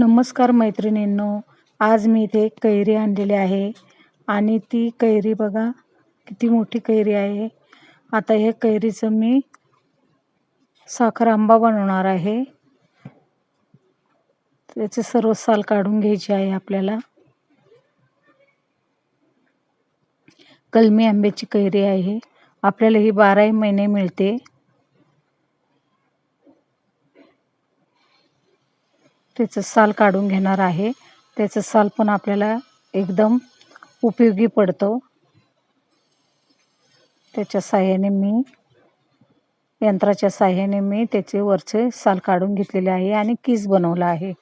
नमस्कार मैत्रिणींनो आज मी इथे कैरी आणलेली आहे आणि ती कैरी बघा किती मोठी कैरी आहे. आता हे कैरीचं मी साखर आंबा बनवणार आहे. त्याचे सर्व साल काढून घ्यायची आहे आपल्याला. कलमी आंब्याची कैरी आहे. आपल्याला ही बाराही महिने मिळते. त्याचं साल काढून घेणार आहे. त्याचं साल पण आपल्याला एकदम उपयोगी पडतो. त्याच्या साह्याने मी यंत्राच्या साह्याने मी त्याचे वरचे साल काढून घेतलेले आहे आणि किस बनवला आहे.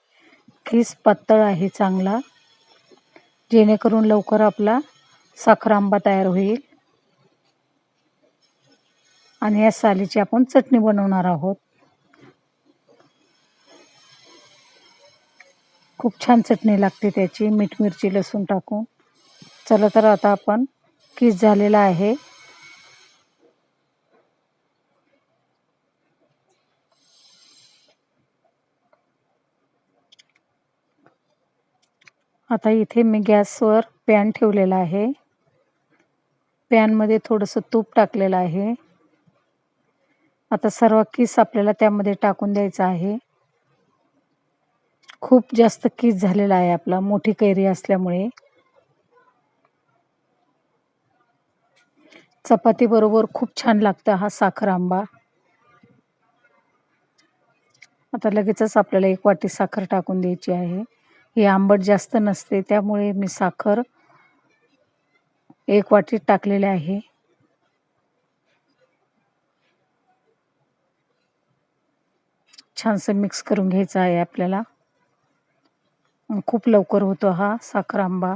किस पातळ आहे चांगला. जेणेकरून लवकर आपला साखर आंबा तयार होईल. आणि या सालीची आपण चटणी बनवणार आहोत. खूप छान चटणी लागते त्याची. मीठ मिरची लसूण टाकून. चला तर आता आपण किस झालेला आहे. आता इथे मी गॅसवर पॅन ठेवलेला आहे. पॅनमध्ये थोडंसं तूप टाकलेलं आहे. आता सर्व किस आपल्याला त्यामध्ये टाकून द्यायचं आहे. खूप जास्त किस झालेला आहे आपला. मोठी कैरी असल्यामुळे. चपाती बरोबर खूप छान लागतं हा साखर आंबा. आता लगेचच आपल्याला एक वाटी साखर टाकून द्यायची आहे. ही आंबट जास्त नसते त्यामुळे मी साखर एक वाटी टाकलेले आहे. छानसं मिक्स करून घ्यायचं आहे आपल्याला. खूप लवकर होतो हा साखर आंबा.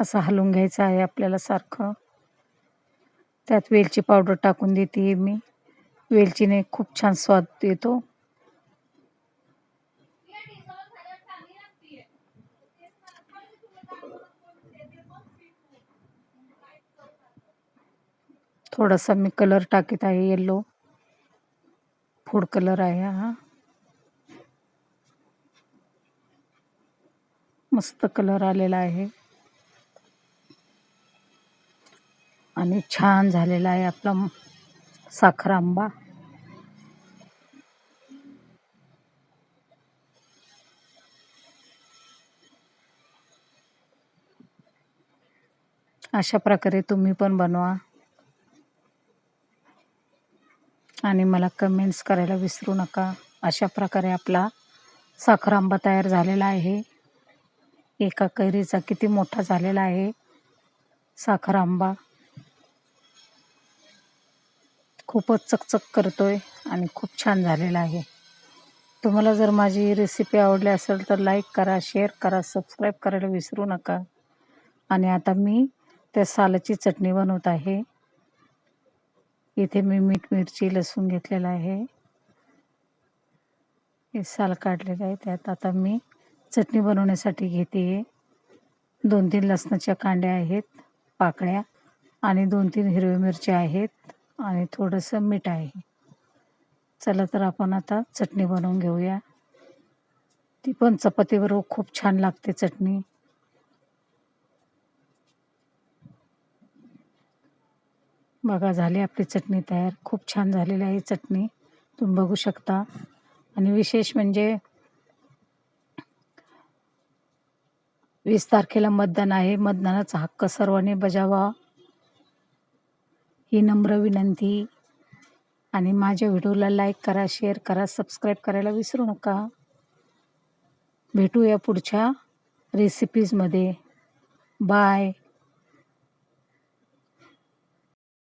असा हलवून घ्यायचं आहे आपल्याला सारखं. त्यात वेलची पावडर टाकून देते मी. वेलचीने खूप छान स्वाद येतो. थोडासा मी कलर टाकीत आहे येल्लो फूड कलर आहे हा. मस्त कलर आलेला आहे. आणि छान झालेला आहे आपला साखर आंबा. अशा प्रकारे तुम्ही पण बनवा. आणि मला कमेंट्स करायला विसरू नका. अशा प्रकारे आपला साखर आंबा तयार झालेला आहे. एका कैरीचा किती मोठा झालेला आहे साखर आंबा खूपच चकचक करतोय आणि खूप छान झालेला आहे. तुम्हाला जर माझी रेसिपी आवडली असेल तर लाईक करा शेअर करा सबस्क्राईब करायला विसरू नका. आणि आता मी त्या सालाची चटणी बनवत आहे. इथे मी मीठ मिरची लसूण घेतलेला आहे. हे साल काढलेलं आहे. त्यात आता मी चटणी बनवण्यासाठी घेते. दोन तीन लसणाच्या कांड्या आहेत पाकळ्या आणि दोन तीन हिरव्या मिरच्या आहेत आणि थोडंसं मीठ आहे. चला तर आपण आता चटणी बनवून घेऊया. ती पण चपातीबरोबर खूप छान लागते चटणी. बघा झाली आपली चटणी तयार. खूप छान झालेली आहे चटणी. तुम्ही बघू शकता. आणि विशेष म्हणजे वीस तारखेला मतदान आहे. मतदानाचा हक्क सर्वांनी बजावा. ही नम्र विनंती. आणि माझ्या व्हिडिओला लाईक करा शेअर करा सबस्क्राईब करायला विसरू नका. भेटूया पुढच्या रेसिपीजमध्ये बाय